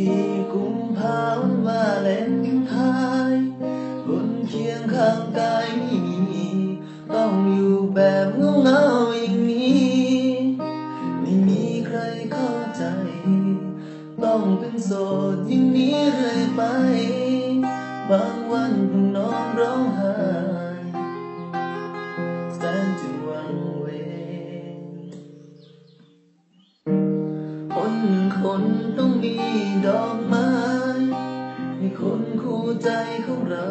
ีกุมภาพันธ์วาเลนไทน์คนเคียงข้างกายไม่มีต้องอยู่แบบเงาเงาอย่างนี้ ไม่มีใครเข้าใจ ต้องเป็นโสดอย่างนี้เรื่อยไป บางวันเพิ่งนอนร้องไห้ นต้องมีดอกไม้ให้คนคู่ใจของเรา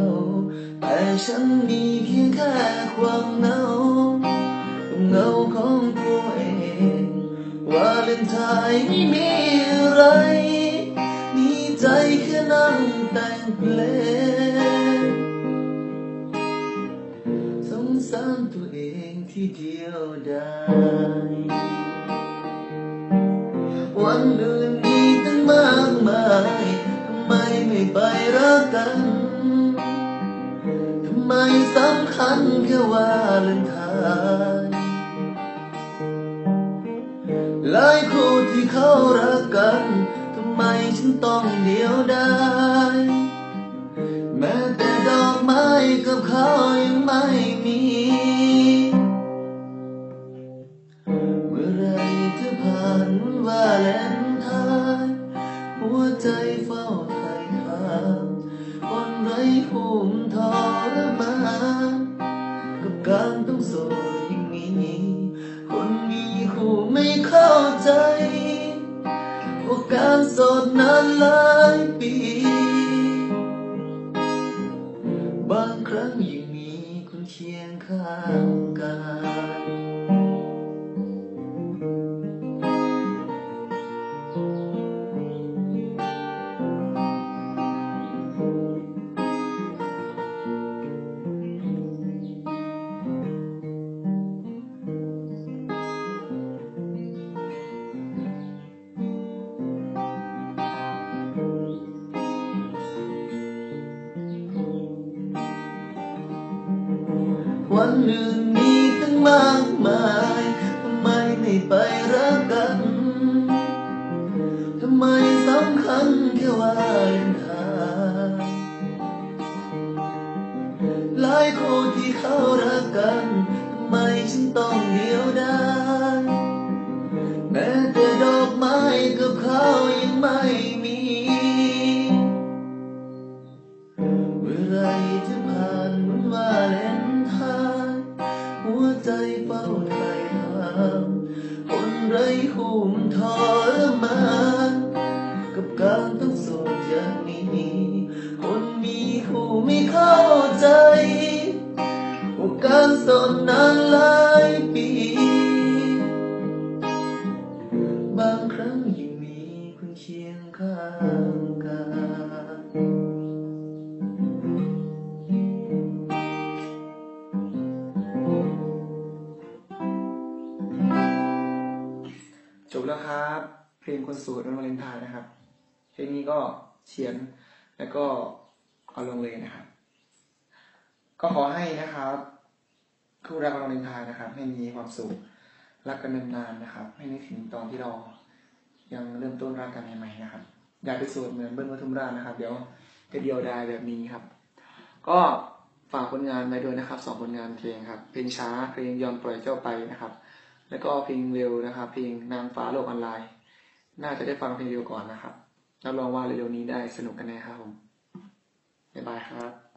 แต่ฉันมีเพียงแค่ความเหงาเหงาของตัวเองวาเลนไทน์ไม่มีอะไรมีใจแค่นั่งแต่งเพลงสงสารตัวเองที่เดียวดาย วันเดือนมีตั้งมากมายทำไมไม่ไปรักกัน ทำไมสำคัญแค่ว่าเลนไทน์หลายคู่ที่เขารักกัน ทำไมฉันต้องเดียวดายแม้แต่ดอกไม้กับเขายังไม่มี การโสดนานหลายปี บางครั้งยังมีคนเคียงข้างกาย วันหนึ่งมีตั้งมากมายทำไมไม่ไปรักกันทำไมสำคัญแค่ว่าเลนทางหลายคนที่เขารักกันทำไมฉันต้องเดียวดาย การโสดนานหลายปี บางครั้งยังมีคนเคียงข้างกายจบแล้วครับ เพลงคนสูตรวันวาเลนไทน์นะครับ เพลงนี้ก็เขียนแล้วก็เอาลงเลยนะครับ ก็ขอให้นะครับ คู่รักวันวาเลนไทน์นะครับ ให้มีความสุขรักกันนานๆนะครับ ให้นึกถึงตอนที่เรายังเริ่มต้นรักกันใหม่ๆนะครับ อย่าไปโสดเหมือนเบิ้ลวัทุมราชนะครับ เดี๋ยวจะเดียวดายแบบนี้ครับ ก็ฝากผลงานไว้ด้วยนะครับสองผลงานเพลงครับเพลงช้าเพลงยอมปล่อยเจ้าไปนะครับ แล้วก็เพลงเร็วนะครับ เพลงนางฟ้าโลกออนไลน์ น่าจะได้ฟังเพลงเร็วก่อนนะครับรับรองว่าเร็วๆนี้ได้สนุกกันแน่ครับผมบ๊ายบายครับ